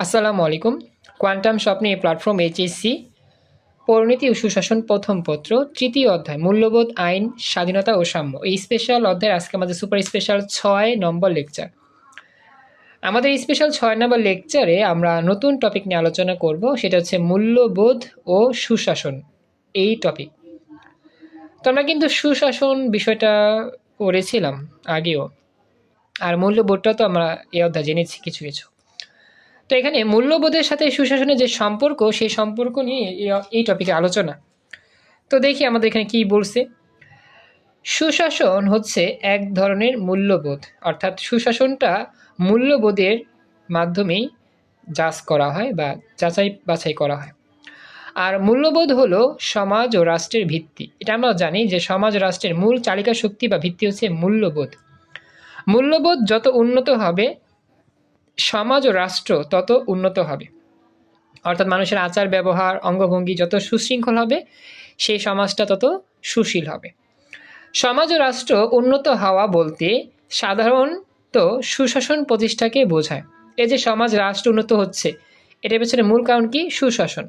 আসসালামু আলাইকুম। কোয়ান্টাম স্বপ্নে প্ল্যাটফর্ম এইচএসসি পরিণতি ও সুশাসন প্রথম পত্র, তৃতীয় অধ্যায়, মূল্যবোধ, আইন, স্বাধীনতা ও সাম্য। এই স্পেশাল অধ্যায় আজকে আমাদের সুপার স্পেশাল ছয় নম্বর লেকচার আমাদের স্পেশাল ছয় নম্বর লেকচারে আমরা নতুন টপিক নিয়ে আলোচনা করব, সেটা হচ্ছে মূল্যবোধ ও সুশাসন। এই টপিক তো আমরা কিন্তু সুশাসন বিষয়টা পড়েছিলাম আগেও। আর মূল্যবোধটা তো আমরা এই অধ্যায় জেনেছি কিছু কিছু। তো এখানে মূল্যবোধের সাথে সুশাসনের যে সম্পর্ক, সেই সম্পর্ক নিয়ে এই- টপিকে আলোচনা। তো দেখি আমাদের এখানে কি বলছে। সুশাসন হচ্ছে এক ধরনের মূল্যবোধ, অর্থাৎ সুশাসনটা মূল্যবোধের মাধ্যমেই যাচ করা হয় বা যাচাই বাছাই করা হয়। আর মূল্যবোধ হলো সমাজ ও রাষ্ট্রের ভিত্তি। এটা আমরা জানি যে সমাজ রাষ্ট্রের মূল চালিকা শক্তি বা ভিত্তি হচ্ছে মূল্যবোধ। মূল্যবোধ যত উন্নত হবে সমাজ ও রাষ্ট্র তত উন্নত হবে। অর্থাৎ মানুষের আচার, ব্যবহার, অঙ্গভঙ্গি যত সুশৃঙ্খল হবে, সেই সমাজটা তত সুশীল হবে। সমাজ ও রাষ্ট্র উন্নত হওয়া বলতে সাধারণত সুশাসন প্রতিষ্ঠাকে বোঝায়। এই যে সমাজ, রাষ্ট্র উন্নত হচ্ছে, এটার পেছনে মূল কারণ কি? সুশাসন।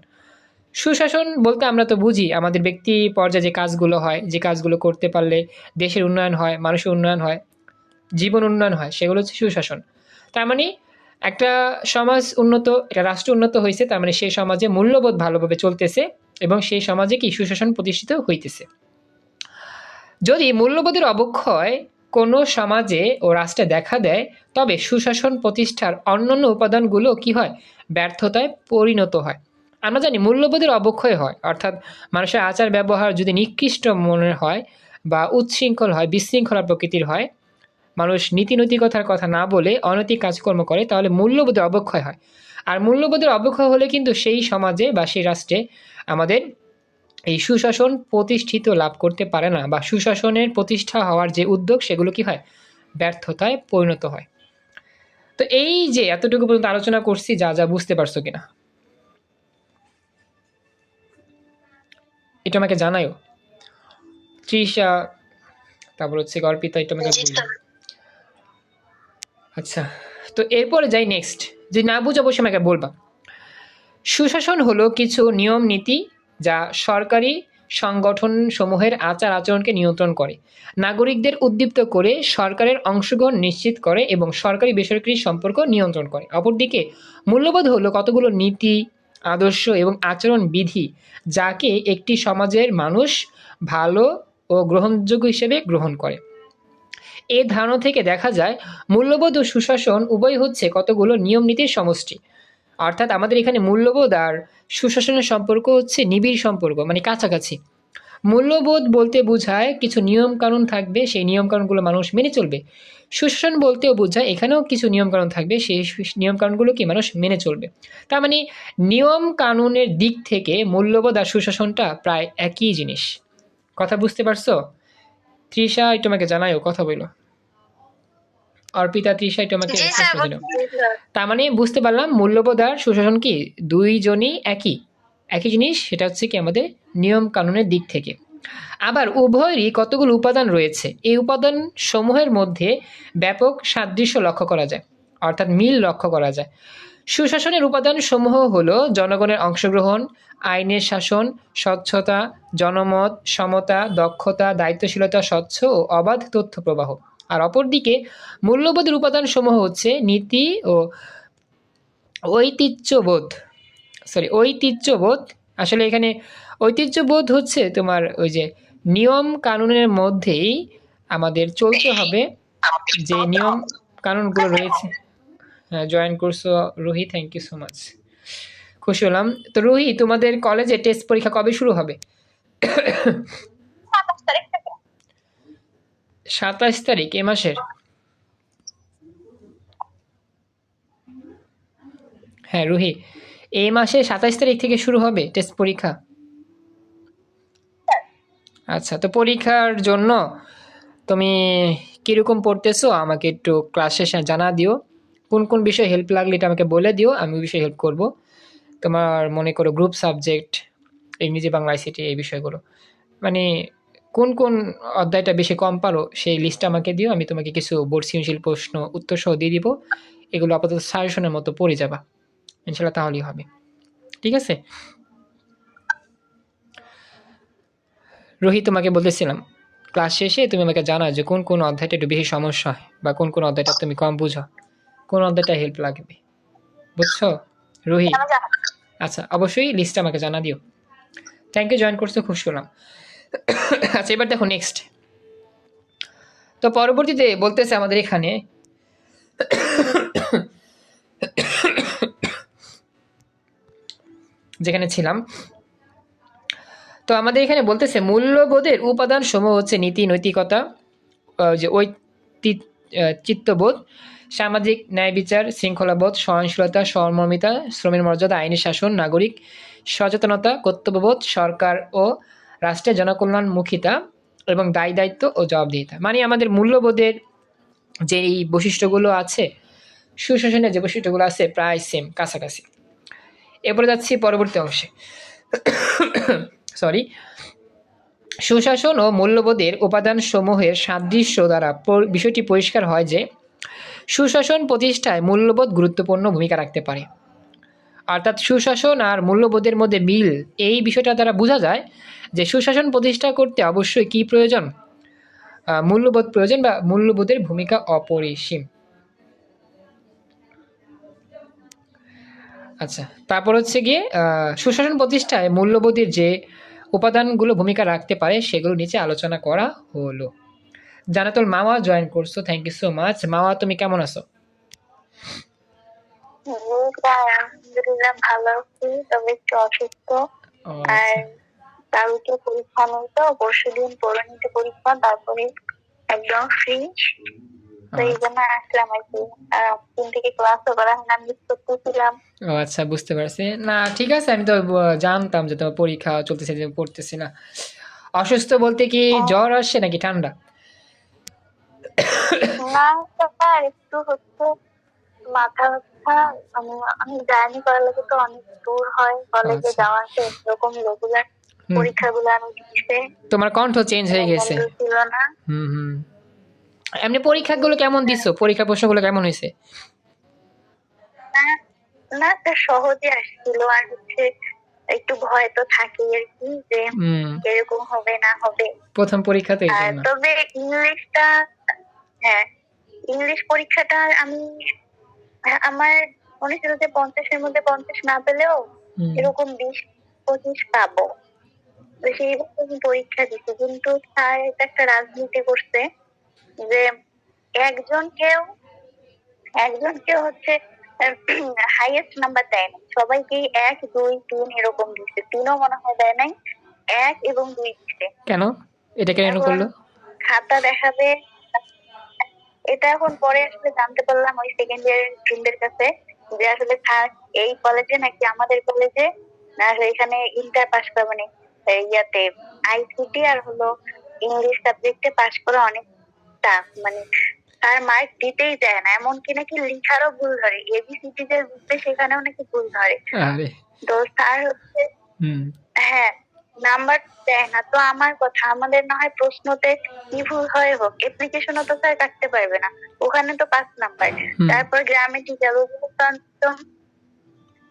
সুশাসন বলতে আমরা তো বুঝি, আমাদের ব্যক্তি পর্যায়ে যে কাজগুলো হয়, যে কাজগুলো করতে পারলে দেশের উন্নয়ন হয়, মানুষের উন্নয়ন হয়, জীবন উন্নয়ন হয়, সেগুলো হচ্ছে সুশাসন। তার মানে একটা সমাজ উন্নত, একটা রাষ্ট্র উন্নত হয়েছে, তার মানে সেই সমাজে মূল্যবোধ ভালোভাবে চলতেছে এবং সেই সমাজে কি সুশাসন প্রতিষ্ঠিত হইতেছে। যদি মূল্যবোধের অবক্ষয় কোনো সমাজে ও রাষ্ট্রে দেখা দেয়, তবে সুশাসন প্রতিষ্ঠার অন্যান্য উপাদানগুলো কি হয়? ব্যর্থতায় পরিণত হয়। আমরা জানি মূল্যবোধের অবক্ষয় হয়, অর্থাৎ মানুষের আচার ব্যবহার যদি নিকৃষ্ট মনের হয় বা উচ্ছৃঙ্খল হয়, বিশৃঙ্খলা প্রকৃতির হয় মানুষ নীতি নৈতিকতার কথা না বলে অনৈতিক কাজকর্ম করে তাহলে মূল্যবোধের অবক্ষয় হয়। আর মূল্যবোধের অবক্ষয় হলে কিন্তু সেই সমাজে বা সেই রাষ্ট্রে আমাদের এই সুশাসন প্রতিষ্ঠিত লাভ করতে পারে না বা সুশাসনের প্রতিষ্ঠা হওয়ার যে উদ্যোগ সেগুলো কি হয়? ব্যর্থতায় পরিণত হয়। তো এই যে এতটুকু পর্যন্ত আলোচনা করছি যা যা বুঝতে পারছ কিনা? এটা আমাকে জানায়ও। তৃষা তারপর হচ্ছে গল্পিতা এটা আমাকে বলবে আচ্ছা তো এরপরে যাই নেক্সট যে না বুঝে অবশ্যই আমাকে বলবা। সুশাসন হলো কিছু নিয়ম, নীতি যা সরকারি সংগঠন সমূহের আচার আচরণকে নিয়ন্ত্রণ করে। নাগরিকদের উদ্দীপ্ত করে সরকারের অংশগ্রহণ নিশ্চিত করে এবং সরকারি বেসরকারি সম্পর্ক নিয়ন্ত্রণ করে। অপরদিকে মূল্যবোধ হলো কতগুলো নীতি, আদর্শ এবং আচরণ বিধি যাকে একটি সমাজের মানুষ ভালো ও গ্রহণযোগ্য হিসেবে গ্রহণ করে। এই ধারণা থেকে দেখা যায়, মূল্যবোধ ও সুশাসন উভয় হচ্ছে কতগুলো নিয়ম নীতির সমষ্টি। অর্থাৎ আমাদের এখানে মূল্যবোধ আর সুশাসনের সম্পর্ক হচ্ছে নিবিড় সম্পর্ক মানে কাছাকাছি। মূল্যবোধ বলতে বোঝায় কিছু নিয়ম কানুন থাকবে, সেই নিয়ম কানুনগুলো মানুষ মেনে চলবে। সুশাসন বলতেও বোঝায় এখানেও কিছু নিয়ম কানুন থাকবে, সেই নিয়ম কানুনগুলো কি মানুষ মেনে চলবে। তার মানে নিয়ম কানুনের দিক থেকে মূল্যবোধ আর সুশাসনটা প্রায় একই জিনিস। কথা বুঝতে পারছ? তৃষা একটু আমাকে জানায়ও কথা বলো অর্পিতা তৃষা একটু আমাকে। তার মানে বুঝতে পারলাম মূল্যবোধ আর সুশাসন কি? দুইজনই একই। একই জিনিস সেটা হচ্ছে কি আমাদের নিয়ম কানুনের দিক থেকে। আবার উভয়েরই কতগুলো উপাদান রয়েছে? এই উপাদান সমূহের মধ্যে ব্যাপক সাদৃশ্য লক্ষ্য করা যায় অর্থাৎ মিল লক্ষ্য করা যায়। সুশাসনের উপাদান সমূহ হল জনগণের অংশগ্রহণ, আইনের শাসন, স্বচ্ছতা, জনমত, সমতা, দক্ষতা, দায়িত্বশীলতা, স্বচ্ছ ও অবাধ তথ্য প্রবাহ আর অপরদিকে মূল্যবোধের উপাদান সমূহ হচ্ছে নীতি ও ঐতিহ্যবোধ। সরি ঐতিহ্যবোধ। আসলে এখানে ঐতিহ্যবোধ হচ্ছে তোমার ওই যে নিয়ম কানুনের মধ্যেই আমাদের চলতে হবে যে নিয়ম কানুনগুলো রয়েছে। জয়েন করছ। Ruhi thank you so much খুশি হলাম। তো রুহি তোমাদের কলেজে টেস্ট পরীক্ষা কবে শুরু হবে? সাতাশ তারিখ এ মাসের? হ্যাঁ রুহি এই মাসে সাতাশ তারিখ থেকে শুরু হবে টেস্ট পরীক্ষা? আচ্ছা তো পরীক্ষার জন্য তুমি কীরকম পড়তেছো? আমাকে একটু ক্লাস শেষে জানা দিও। কোন কোন বিষয়ে হেল্প লাগলে এটা আমাকে বলে দিও, আমি ওই বিষয়ে হেল্প করব। তোমার মনে করো গ্রুপ সাবজেক্ট ইংরেজি, বাংলা আইসিটি এই বিষয়গুলো। মানে কোন কোন অধ্যায়টা বেশি কম পারো সেই লিস্টটা আমাকে দিও, আমি তোমাকে কিছু বোর্ড প্রশ্ন উত্তর সহ দিয়ে দিব। এগুলো আপাতত সাজেশনের মতো পড়ে যাবা। ইনশাল্লাহ তাহলেই হবে। ঠিক আছে? রোহিত, তোমাকে বলতেছিলাম ক্লাস শেষে তুমি আমাকে জানাও যে কোন কোন অধ্যায়টা একটু বেশি সমস্যা হয় বা কোন কোন অধ্যায়টা তুমি কম বুঝো। কোন অধ্যায়টা হেল্প লাগবে? বুঝছ? জানো? আচ্ছা অবশ্যই লিস্টটা আমাকে জানা দিও। থ্যাংক ইউ জয়েন করতে খুশি হলাম আচ্ছা এবার দেখো নেক্সট তো পরবর্তীতে বলতেছে আমাদের এখানে যেখানে ছিলাম। তো আমাদের এখানে বলতেছে মূল্যবোধের উপাদান সমূহ হচ্ছে নীতি নৈতিকতা যে ওই তি- আহ, চিত্তবোধ সামাজিক ন্যায় বিচার শৃঙ্খলাবোধ সহনশীলতা সহমর্মিতা, শ্রমের মর্যাদা, আইনি শাসন, নাগরিক সচেতনতা, কর্তব্যবোধ, সরকার ও রাষ্ট্রের জনকল্যাণমুখিতা এবং দায় দায়িত্ব ও জবাবদিহিতা। মানে আমাদের মূল্যবোধের যে এই বৈশিষ্ট্যগুলো আছে, সুশাসনের যে বৈশিষ্ট্যগুলো আছে প্রায় সেম কাছাকাছি। এরপরে যাচ্ছি পরবর্তী অংশে। সরি সুশাসন ও মূল্যবোধের উপাদানসমূহের সাদৃশ্য দ্বারা বিষয়টি পরিষ্কার হয় যে সুশাসন প্রতিষ্ঠায় মূল্যবোধ গুরুত্বপূর্ণ ভূমিকা রাখতে পারে। অর্থাৎ সুশাসন আর মূল্যবোধের মধ্যে মিল, এই বিষয়টা দ্বারা বোঝা যায় যে সুশাসন প্রতিষ্ঠা করতে অবশ্যই কি প্রয়োজন? মূল্যবোধ প্রয়োজন বা মূল্যবোধের ভূমিকা অপরিসীম। আচ্ছা তারপর হচ্ছে গিয়ে সুশাসন প্রতিষ্ঠায় মূল্যবোধের যে উপাদানগুলো ভূমিকা রাখতে পারে সেগুলো নিচে আলোচনা করা হলো। জানাতুল মামা জয়েন করছ থ্যাংক ইউ সো মাচ মামা তুমি কেমন আছো? ভালো আছি তবে একটু অসুস্থ। আর আচ্ছা। কালকে পরীক্ষা নেই তো পরশু দিন পরিণতি পরীক্ষা তারপরে একদম ফ্রি তো এই জন্য আসলাম আর কি। তিন থেকে ক্লাসও করা না মিস করতেছিলাম। ও আচ্ছা বুঝতে পারছি। না ঠিক আছে আমি তো জানতাম যে তোমার পরীক্ষা চলতেছে যে পড়তেছি না। অসুস্থ বলতে কি জ্বর আসছে নাকি ঠান্ডা? না স্যার একটু হচ্ছে মাথা ব্যথা আমি আমি জার্নি করার লাগে তো অনেক দূর হয় কলেজে আচ্ছা। যাওয়া আসে এরকম রেগুলার পরীক্ষাগুলো আমি দিতে তোমার কণ্ঠ চেঞ্জ হয়ে গেছে। ছিল না। হুম হুম। এমনি পরীক্ষাগুলো কেমন দিছো? পরীক্ষা প্রশ্নগুলো কেমন হয়েছে? না- না তো সহজে আসছিল। আর হচ্ছে একটু ভয় তো থাকেই আর কি যে এরকম হবে না হবে। প্রথম পরীক্ষা তো এই আর জন্য তবে ইংলিশটা হ্যাঁ ইংলিশ পরীক্ষাটা আমি আমার মনে ছিল যে পঞ্চাশের মধ্যে পঞ্চাশ না পেলেও এরকম বিশ পঁচিশ পাবো। তো সেইভাবে পরীক্ষা কিন্তু স্যার একটা রাজনীতি করছে যে একজন কেউ একজন কেউ হচ্ছে হাইয়েস্ট নাম্বার দেয় না সবাইকে এক দুই তিন এরকম দিচ্ছে তিনও মনে হয় দেয় নাই এক এবং দুই দিচ্ছে কেন? এটা কেন করল? খাতা দেখাবে এটা এখন পরে আসলে জানতে পারলাম ওই সেকেন্ড ইয়ারের স্টুডেন্টের কাছে যে আসলে স্যার এই কলেজে নাকি আমাদের কলেজে এখানে ইন্টার পাস করা মানে ইয়াতে আইসিটি আর হলো ইংলিশ সাবজেক্টে পাস করা অনেক টাফ মানে স্যার মার্ক দিতেই দেয় না এমনকি নাকি লিখারও ভুল ধরে এবিসিডি যে লিখবে সেখানেও নাকি ভুল ধরে। তো স্যার হচ্ছে হ্যাঁ নাম্বার দেয় না। তো আমার কথা আমাদের না হয় প্রশ্নতে কি ভুল হয় হোক। অ্যাপ্লিকেশনও তো স্যার কাটতে পারবে না। ওখানে তো পাঁচ নাম্বার। তারপর ওগুলো তো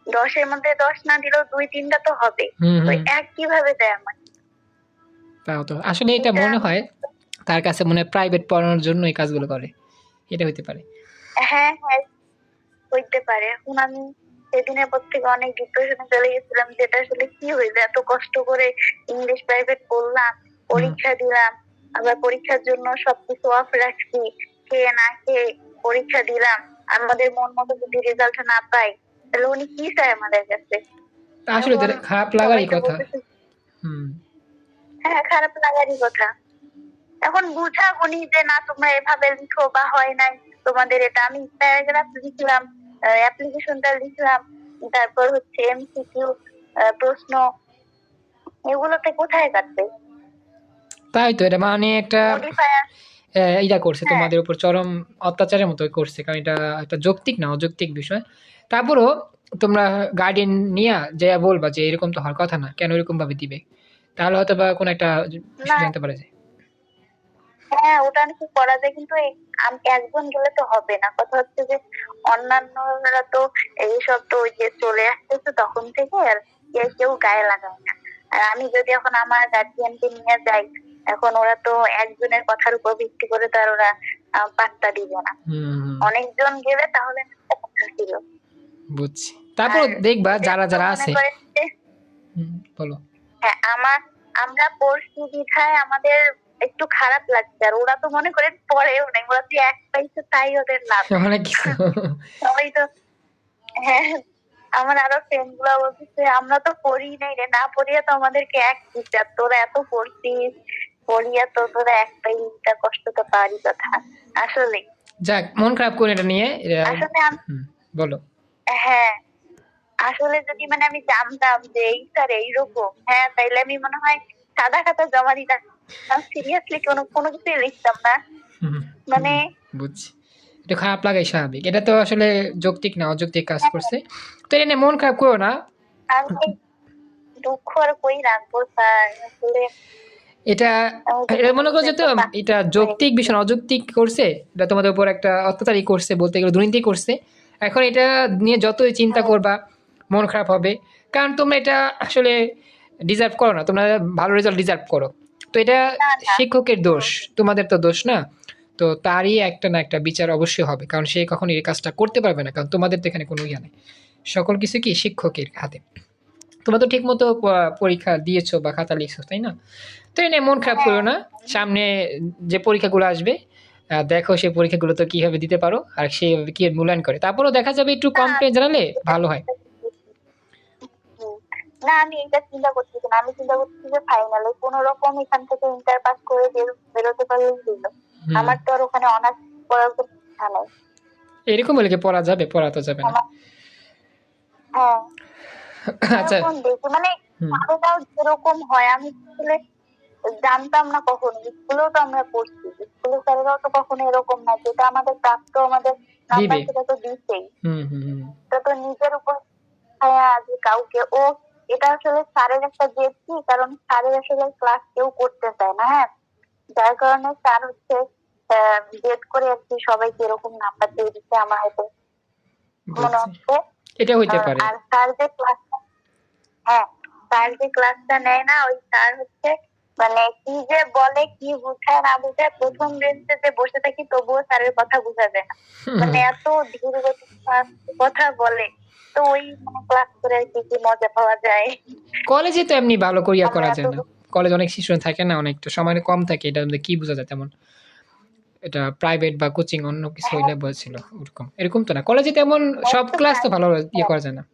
দশের মধ্যে দশ না দিলেও দুই তিনটা তো হবে। তো এক কীভাবে দেয় আমার তাও তো। আসলে এটা মনে হয় তার কাছে মনে হয় প্রাইভেট পড়ানোর জন্য এই কাজগুলো করে। এটা হতে পারে। হ্যাঁ হ্যাঁ। হইতে পারে। এখন আমি সেদিনের পর থেকে অনেক ডিপ্রেশনে চলে গেছিলাম যেটা আসলে কি হয়েছে এত কষ্ট করে ইংলিশ প্রাইভেট পড়লাম পরীক্ষা দিলাম আবার পরীক্ষার জন্য সবকিছু অফ রাখছি খেয়ে না খেয়ে পরীক্ষা দিলাম আমাদের মন মতো যদি রেজাল্ট না পাই তাহলে উনি কি চায় আমাদের কাছে? আসলে খারাপ লাগারই কথা। হ্যাঁ খারাপ লাগারই কথা। এখন বুঝা গুনি যে না তোমরা এভাবে লিখো বা হয় নাই তোমাদের এটা আমি প্যারাগ্রাফ লিখলাম অ্যাপ্লিকেশনটা লিখলাম তারপর হচ্ছে এমসিকিউ প্রশ্ন এগুলোতে কোথায় কাটবে তাই তো এটা মানে একটা করছে হ্যাঁ। তোমাদের উপর চরম অত্যাচারের মতো করছে কারণ এটা একটা যৌক্তিক না অযৌক্তিক বিষয় তারপরও তোমরা গার্ডিয়ান নিয়ে যে বলবা যে এরকম তো হওয়ার কথা না কেন এরকম ভাবে দিবে তাহলে হয়তো বা কোনো একটা। জানতে পারে যে হ্যাঁ ওটা নাকি করা যায় কিন্তু একজন গেলে তো হবে না। কথা হচ্ছে যে অন্যান্যরা তো এইসব তো ওই যে চলে আসতেছে তখন থেকে আর কেউ গায়ে লাগায় না। আর আমি যদি এখন আমার গার্জিয়ানকে নিয়ে যাই এখন ওরা তো একজনের কথার উপর ভিত্তি করে তো আর ওরা পাত্তা দিবে না। অনেকজন গেলে তাহলে ছিল। বুঝছি। তারপর দেখবা যারা যারা আছে। বলো। হ্যাঁ আমার আমরা পড়ছি বিধায় আমাদের একটু খারাপ লাগছে আর ওরা তো মনে করেন পরেও নেই ওরা তো এক পাইছে তাই ওদের লাভ সবাই তো হ্যাঁ আমার আরও ফ্রেন্ডগুলা বলতেছে আমরা তো পড়ি নাই রে না পড়িয়া তো আমাদেরকে এক টিচার তোরা এত পড়ছিস পড়িয়া তো তোরা এক পাইটা কষ্ট তো পারি কথা। আসলে। যাক মন খারাপ করে এটা নিয়ে আসলে বলো। হ্যাঁ আসলে যদি মানে আমি জানতাম যে এই স্যার এইরকম হ্যাঁ তাইলে আমি মনে হয় সাদা খাতা জমা দিতাম। সিরিয়াসলি কোনো কোনো লিখতাম না। মানে বুঝছি। একটু খারাপ লাগাই স্বাভাবিক। এটা তো আসলে যৌক্তিক না অযৌক্তিক কাজ করছে। তো এটা নিয়ে মন খারাপ করো না। দুঃখ আর কই রাখব স্যার। এটা এটা মনে করছ তো এটা যৌক্তিক বিষয় অযৌক্তিক করছে। এটা তোমাদের উপর একটা অত্যাচারই করছে বলতে গেলে দুর্নীতি করছে। এখন এটা নিয়ে যতই চিন্তা করবা মন খারাপ হবে। কারণ তোমরা এটা আসলে ডিজার্ভ করো না। তোমরা ভালো রেজাল্ট ডিজার্ভ করো। তো এটা। শিক্ষকের দোষ তোমাদের তো দোষ না। তো তারই একটা না একটা বিচার অবশ্যই হবে কারণ সে কখনো এই কাজটা করতে পারবে না কারণ তোমাদের তো এখানে কোনো ইয়া নেই। সকল কিছু কি শিক্ষকের হাতে। তোমরা তো ঠিক মতো পরীক্ষা দিয়েছ বা খাতা লিখছো তাই না? তো এনে মন খারাপ করো না। সামনে যে পরীক্ষাগুলো আসবে দেখো সেই পরীক্ষাগুলো তো কীভাবে দিতে পারো আর সেইভাবে কি মূল্যায়ন করে। তারপরও দেখা যাবে একটু কমপ্লেন জানালে ভালো হয়। না আমি এটা চিন্তা করতেছি না আমি চিন্তা করতেছি যে ফাইনালে কোন রকম এখান থেকে ইন্টার পাস করে বের- বেরোতে পারলেই হলো? আমার তো আর ওখানে অনার্স করার কোনো ইচ্ছা নাই। এরকম হলে কি পড়া যাবে? পড়া তো যাবে না। হ্যাঁ। আচ্ছা। মানে হুম। আরোটাও যেরকম হয় আমি আসলে জানতাম না কখনো। স্কুলেও তো আমরা পড়ছি স্কুলের স্যারেরাও তো কখনো এরকম না যেটা আমাদের প্রাপ্ত আমাদের নাম্বার। সেটা তো দিচ্ছেই হুম হুম হুম। তো নিজের উপর ছায়া যে কাউকে ও এটা আসলে স্যারের একটা জেদ কি কারণ স্যারের আসলে ক্লাস কেউ করতে চায় না হ্যাঁ? যার কারণে স্যার হচ্ছে জেদ করে আর কি সবাইকে এরকম নাম্বার দিয়ে দিচ্ছে আমার হয়তো মনে হচ্ছে? এটা হইতে পারে। আর স্যার যে ক্লাসটা হ্যাঁ স্যার যে ক্লাসটা নেয় না ওই স্যার হচ্ছে মানে কি যে বলে কি বুঝায় না বুঝায় প্রথম বেঞ্চে বসে থাকি তবুও স্যারের কথা বোঝা যায় না। মানে এত ধীর কথা বলে তো ওই ক্লাস করে কি কি মজা পাওয়া যায়? কলেজে তো এমনি ভালো করিয়া করা যায় না। কলেজ অনেক শিশু থাকে না অনেকটা সময় কম থাকে এটা কি বোঝা যায় তেমন? এটা প্রাইভেট বা কোচিং অন্য কিছু হইলে বলছিল ওরকম। এরকম তো না। কলেজে তেমন সব ক্লাস তো ভালো ইয়ে করা যায় না।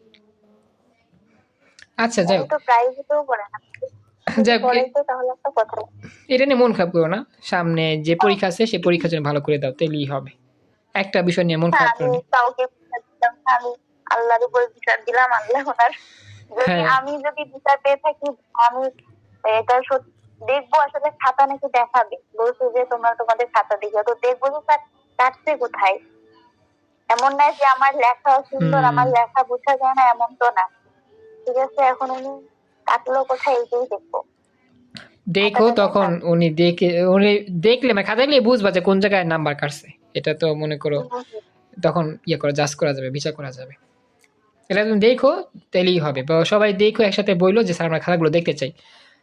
আচ্ছা যাই হোক। এটা নিয়ে মন খারাপ করো না। সামনে যে পরীক্ষা আছে সেই পরীক্ষার জন্য ভালো করে দাও তাহলেই হবে। একটা বিষয় নিয়ে মন খারাপ করো না। আল্লাহর উপর বিচার দিলাম আল্লাহ ওনার। যদি হ্যাঁ। আমি যদি বিচার পেয়ে থাকি আমি এটা সত্যি দেখব আসলে খাতা নাকি দেখাবে। বলছে যে তোমরা তোমাদের খাতা দিকে তো দেখব যে স্যার কাটছে কোথায়? এমন না যে আমার লেখা সুন্দর আমার লেখা বোঝা যায় না এমন তো না। ঠিক আছে এখন উনি কাটলো কোথায় এইটাই দেখব। দেখো তখন উনি দেখে উনি দেখলে মানে খাতা দেখলে বুঝবা যে কোন জায়গায় নাম্বার কাটছে। এটা তো মনে করো তখন ইয়ে করা জাজ করা যাবে বিচার করা যাবে। এটা তুমি দেখো তাহলেই হবে। বা সবাই দেখো একসাথে বইলো যে স্যার আমরা খাতাগুলো দেখতে চাই।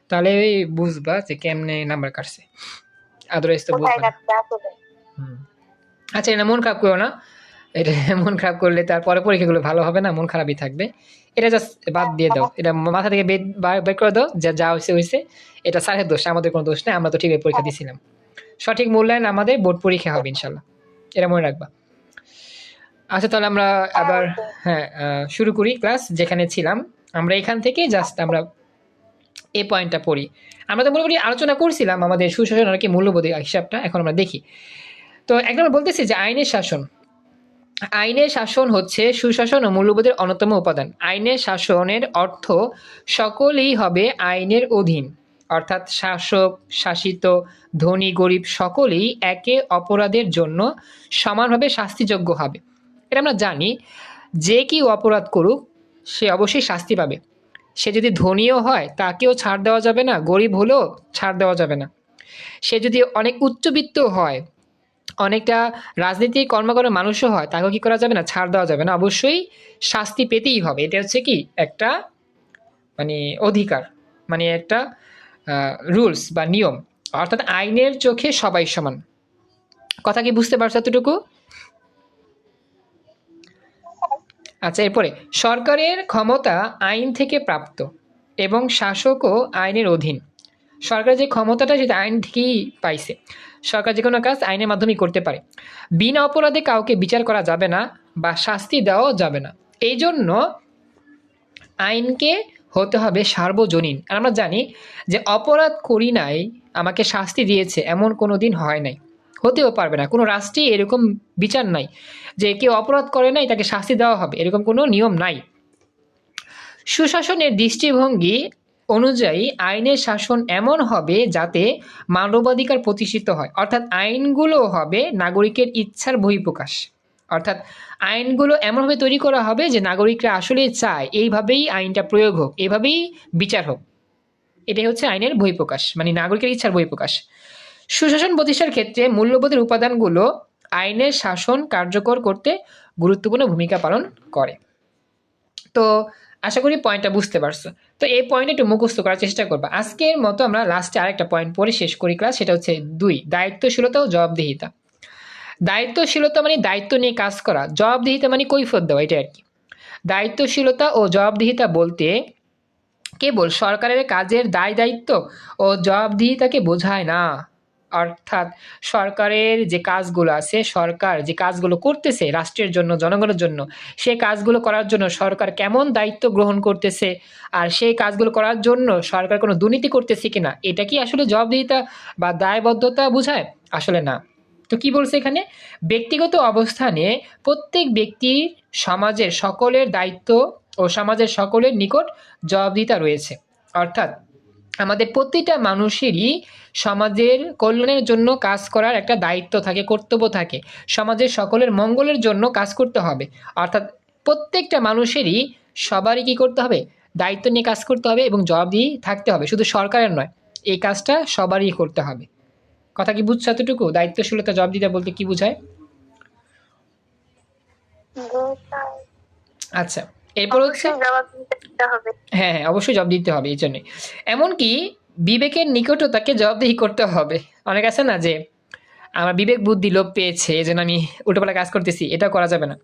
তাহলে বুঝবা যে কেমনে নাম্বার কাটছে। আদারওয়াইজ তো বুঝবা না। আচ্ছা এটা মন খারাপ করো না। এটা মন খারাপ করলে তারপরে পরীক্ষাগুলো ভালো হবে না মন খারাপই থাকবে। এটা জাস্ট বাদ দিয়ে দাও। এটা মাথা থেকে বের বের করে দাও যা যা হয়েছে হয়েছে এটা স্যারের দোষ আমাদের কোনো দোষ নেই। আমরা তো ঠিকই পরীক্ষা দিয়েছিলাম সঠিক মূল্যায়ন আমাদের বোর্ড পরীক্ষা হবে ইনশাল্লাহ। এটা মনে রাখবা। আচ্ছা তাহলে আমরা আবার হ্যাঁ শুরু করি ক্লাস যেখানে ছিলাম। আমরা এখান থেকে জাস্ট আমরা এই পয়েন্টটা পড়ি। আমরা তো মোটামুটি আলোচনা করছিলাম আমাদের সুশাসন আর কি মূল্যবোধী হিসাবটা এখন আমরা দেখি। তো এক নম্বর বলতেছি যে আইনের শাসন। আইনের শাসন হচ্ছে সুশাসন ও মূল্যবোধের অন্যতম উপাদান। আইনের শাসনের অর্থ সকলেই হবে আইনের অধীন। অর্থাৎ শাসক শাসিত ধনী গরিব সকলেই একে অপরাধের জন্য সমানভাবে শাস্তিযোগ্য হবে। এটা আমরা জানি, যে কেউ অপরাধ করুক, সে অবশ্যই শাস্তি পাবে। সে যদি ধনীও হয়, তাকেও ছাড় দেওয়া যাবে না, গরিব হলেও ছাড় দেওয়া যাবে না। সে যদি অনেক উচ্চবিত্ত হয়, অনেকটা রাজনীতি কর্মকরের মানুষও হয়, তাকেও কি করা যাবে না, ছাড় দেওয়া যাবে না। অবশ্যই শাস্তি পেতেই হবে। এটা হচ্ছে কি? একটা মানে অধিকার মানে একটা রুলস বা নিয়ম। অর্থাৎ আইনের চোখে সবাই সমান। কথা কি বুঝতে পারছ এতটুকু? আচ্ছা এরপরে, সরকারের ক্ষমতা আইন থেকে প্রাপ্ত এবং শাসকও আইনের অধীন। সরকারের যে ক্ষমতাটা, সেটা আইন থেকেই পাইছে। সরকার যে কোনো কাজ আইনের মাধ্যমেই করতে পারে। বিনা অপরাধে কাউকে বিচার করা যাবে না বা শাস্তি দেওয়াও যাবে না। এই জন্য আইনকে হতে হবে সার্বজনীন। আর আমরা জানি যে, অপরাধ করি নাই, আমাকে শাস্তি দিয়েছে, এমন কোনো দিন হয় নাই। হতেও পারবে না। কোনো রাষ্ট্রে এরকম বিচার নাই যে কেউ অপরাধ করে নাই, তাকে শাস্তি দেওয়া হবে, এরকম কোনো নিয়ম নাই। সুশাসনের দৃষ্টিভঙ্গি অনুযায়ী আইনের শাসন এমন হবে যাতে মানবাধিকার প্রতিষ্ঠিত হয়। অর্থাৎ আইনগুলো হবে নাগরিকের ইচ্ছার বহিঃপ্রকাশ। অর্থাৎ আইনগুলো এমনভাবে তৈরি করা হবে যে নাগরিকরা আসলে চায়, এইভাবেই আইনটা প্রয়োগ হোক এইভাবেই বিচার হোক। এটাই হচ্ছে আইনের বহিঃপ্রকাশ মানে নাগরিকের ইচ্ছার বহিঃপ্রকাশ। সুশাসন প্রতিষ্ঠার ক্ষেত্রে মূল্যবোধের উপাদানগুলো আইনের শাসন কার্যকর করতে গুরুত্বপূর্ণ ভূমিকা পালন করে। তো আশা করি পয়েন্টটা বুঝতে পারছ। তো এই পয়েন্ট একটু মুখস্থ করার চেষ্টা করবা। আজকের মতো আমরা লাস্টে আরেকটা পয়েন্ট পরে শেষ করি ক্লাস সেটা হচ্ছে দুই, দায়িত্বশীলতা ও জবাবদিহিতা। দায়িত্বশীলতা মানে দায়িত্ব নিয়ে কাজ করা। জবাবদিহিতা মানে কৈফত দেওয়া এটা আর কি। দায়িত্বশীলতা ও জবাবদিহিতা বলতে কেবল সরকারের কাজের দায় দায়িত্ব ও জবাবদিহিতাকে বোঝায় না। অর্থাৎ সরকারের যে কাজগুলো আছে, সরকার যে কাজগুলো করতেছে রাষ্ট্রের জন্য, জনগণের জন্য, সে কাজগুলো করার জন্য সরকার কেমন দায়িত্ব গ্রহণ করতেছে আর সেই কাজগুলো করার জন্য সরকার কোনো দুর্নীতি করতেছে কিনা, এটা কি আসলে জবাবদিহিতা বা দায়বদ্ধতা বোঝায়? আসলে না। তো কি বলছে এখানে? ব্যক্তিগত অবস্থানে প্রত্যেক ব্যক্তির সমাজের সকলের দায়িত্ব ও সমাজের সকলের নিকট জবাবদিহিতা রয়েছে। অর্থাৎ আমাদের প্রতিটা মানুষেরই সমাজের কল্যাণের জন্য কাজ করার একটা দায়িত্ব থাকে কর্তব্য থাকে। সমাজের সকলের মঙ্গলের জন্য কাজ করতে হবে। অর্থাৎ প্রত্যেকটা মানুষেরই সবারই কী করতে হবে? দায়িত্ব নিয়ে কাজ করতে হবে এবং জবাবদিহি থাকতে হবে। শুধু সরকারের নয় এই কাজটা সবারই করতে হবে। কথা কি বুঝছ এতটুকু? দায়িত্বশীলতা জবাবদিহিতা বলতে কি বোঝায়? আচ্ছা। এরপর হচ্ছে হ্যাঁ হ্যাঁ অবশ্যই জবাব দিতে হবে এই জন্যে এমনকি বিবেকের নিকটও তাকে জবাবদিহি করতে হবে। অনেক আছে না যে আমার বিবেক বুদ্ধি লোপ পেয়েছে এই জন্য আমি উল্টোপাল্টা কাজ করতেছি এটা করা যাবে না।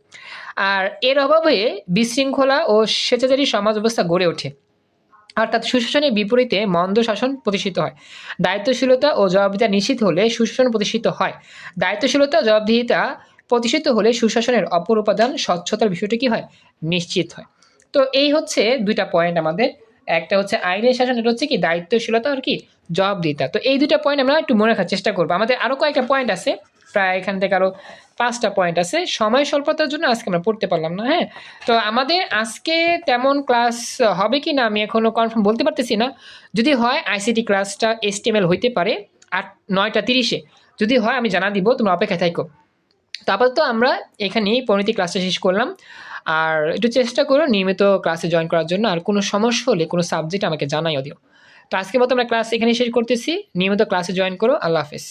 আর এর অভাবে বিশৃঙ্খলা ও স্বেচ্ছাচারী সমাজ ব্যবস্থা গড়ে ওঠে। অর্থাৎ সুশাসনের বিপরীতে মন্দ শাসন প্রতিষ্ঠিত হয়। দায়িত্বশীলতা ও জবাবদিহিতা নিশ্চিত হলে সুশাসন প্রতিষ্ঠিত হয়। দায়িত্বশীলতা জবাবদিহিতা প্রতিষ্ঠিত হলে সুশাসনের অপর উপাদান স্বচ্ছতার বিষয়টি কি হয়? নিশ্চিত হয়। তো এই হচ্ছে দুইটা পয়েন্ট আমাদের। একটা হচ্ছে আইনের শাসন, এটা হচ্ছে কি দায়িত্বশীলতা আর কি জবাবদিহিতা। তো এই দুইটা পয়েন্ট আমরা একটু মনে রাখার চেষ্টা করব। আমাদের আরও কয়েকটা পয়েন্ট আছে। প্রায় এখান থেকে আরও পাঁচটা পয়েন্ট আছে। সময় স্বল্পতার জন্য আজকে আমরা পড়তে পারলাম না হ্যাঁ? তো আমাদের আজকে তেমন ক্লাস হবে কি না আমি এখনও কনফার্ম বলতে পারতেছি না। যদি হয় আইসিটি ক্লাসটা এসটিএমএল হইতে পারে আট, নয়টা তিরিশে। যদি হয় আমি জানা দিব, তোমরা অপেক্ষায় থাকো তো আপাতত আমরা এখানেই পরিণতি ক্লাসটা শেষ করলাম। আর একটু চেষ্টা করো নিয়মিত ক্লাসে জয়েন করার জন্য। আর কোনো সমস্যা হলে, কোনো সাবজেক্ট আমাকে জানাইও দিও। তো আজকের মতো আমরা ক্লাস এখানেই শেষ করতেছি। নিয়মিত ক্লাসে জয়েন করো। আল্লাহ হাফেজ।